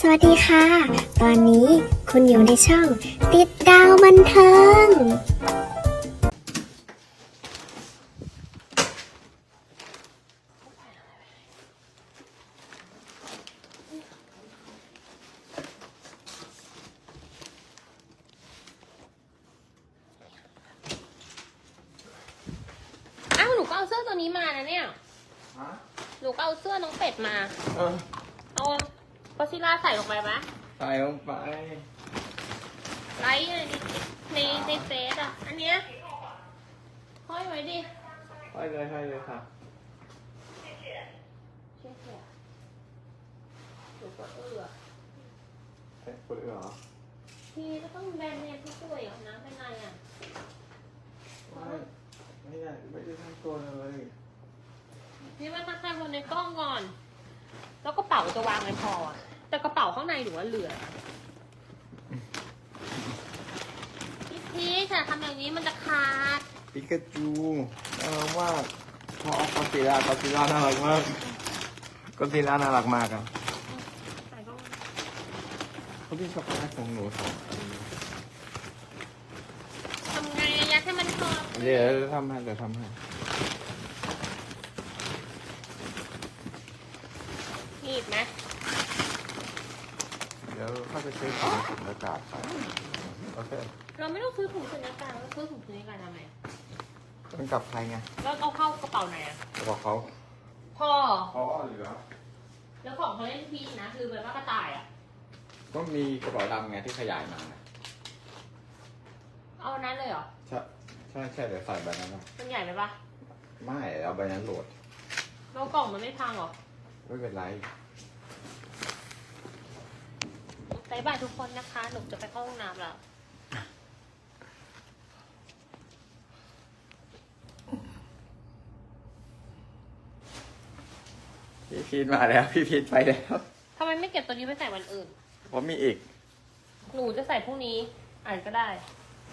สวัสดีค่ะ ตอนนี้คุณอยู่ในช่อง ติดดาวบันเทิง อ้าวหนูก็เอาเสื้อตัวนี้มานะเนี่ยฮะหนูก็เอาเสื้อน้องเป็ดมา เออเอา ปาซิล่าใส่ลงไปไหมใส่ลงไป ไลท์ในในในเฟซอะ อันเนี้ยห้อยไว้ดิให้เลยให้เลยค่ะเชี่ยเชี่ยหนูก็เอือเอ๊ะคนอื่นเหรอพี่ก็ต้องแบรนด์เนมที่สวยอะนะเป็นไรอะไม่ไม่ได้ไม่ได้ทั้งตัวเลย นี่มันมาใส่บนในกล้องก่อน แล้วกระเป๋าจะวางไว้พออะแต่กระเป๋าข้างในหนูว่าเหลือพี่พีชอะทำอย่างนี้มันจะขาดปิกาจูน่ารักมากพอคอสซิล่าคอสซิล่าน่ารักมากคอสซิล่าน่ารักมากอะใส่กล้องเขาพี่ช็อกโกแลตของหนูสองอันทำไงอะยัดให้มันพอ เดี๋ยวทำให้เดี๋ยวทำให้หนีบไหม เดี๋ยวเข้าไปซื้อของสุญญากาศใส่โอเคเราไม่ต้องซื้อถุงสัญญากาศเราซื้อถุงสัญญากาศทำไมมันกับใครไงแล้วเอาเข้ากระเป๋าไหนอะจะบอกเขาพ่อเขาเหลือแล้วของเขาเล่นพีชนะ คือแบบว่ากระต่ายอะก็มีกระเป๋าดำไงที่ขยายมาไงเอาอันนั้นเลยเหรอ ใช่ใช่ใช่เดี๋ยวใส่ใบนั้นนะมันใหญ่ไปปะไม่เอาใบนั้นโหลดแล้วกล่องมันไม่พังเหรอไม่เป็นไรบายบายทุกคนนะคะ หนูจะไปเข้าห้องน้ำแล้ว พี่พีทมาแล้ว พี่พีทไปแล้วทำไมไม่เก็บตัวนี้ไปใส่วันอื่น ผมมีอีก หนูจะใส่พรุ่งนี้อ่านก็ได้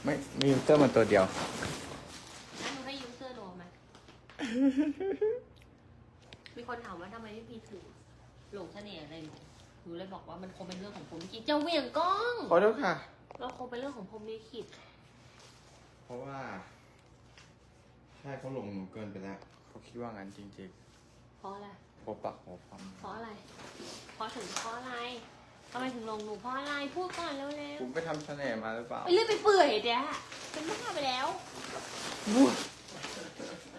ไม่มีเสื้อมันตัวเดียวงั้นหนูให้ยืมเสื้อหนูเอาไหมมีคนถามว่าทำไมพี่พีถึงหลงเสน่ห์อะไรหนู หนูเลยบอกว่ามันคงเป็นเรื่องของผมลิขิตจะเหวี่ยงกล้อง ขอโทษค่ะ เราคงเป็นเรื่องของผมลิขิตเพราะว่าใช่เขาหลงหนูเกินไปแล้วเขาคิดว่างั้นจริงเพราะอะไรๆพบปากหัวฟังเพราะอะไร เพราะถึงเพราะอะไรทำไมถึงลงหนูเพราะอะไร พูดก่อนเร็วคุณไปทำเสน่ห์มาหรือเปล่าๆไปเรื่อยไปเปื่อยเดี๋ยวเป็นบ้าไปแล้ว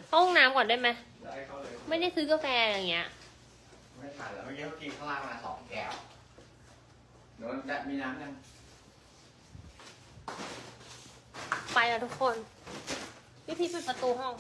เข้าห้องน้ำก่อนได้ไหม ได้เขาเลยไม่ได้ซื้อกาแฟอย่างเงี้ย ไม่ทันแล้วเมื่อกี้เขากินข้างล่างมาสองแก้วโดนจะมีน้ำยังไปแล้วทุกคน พี่พีชปิดประตูห้อง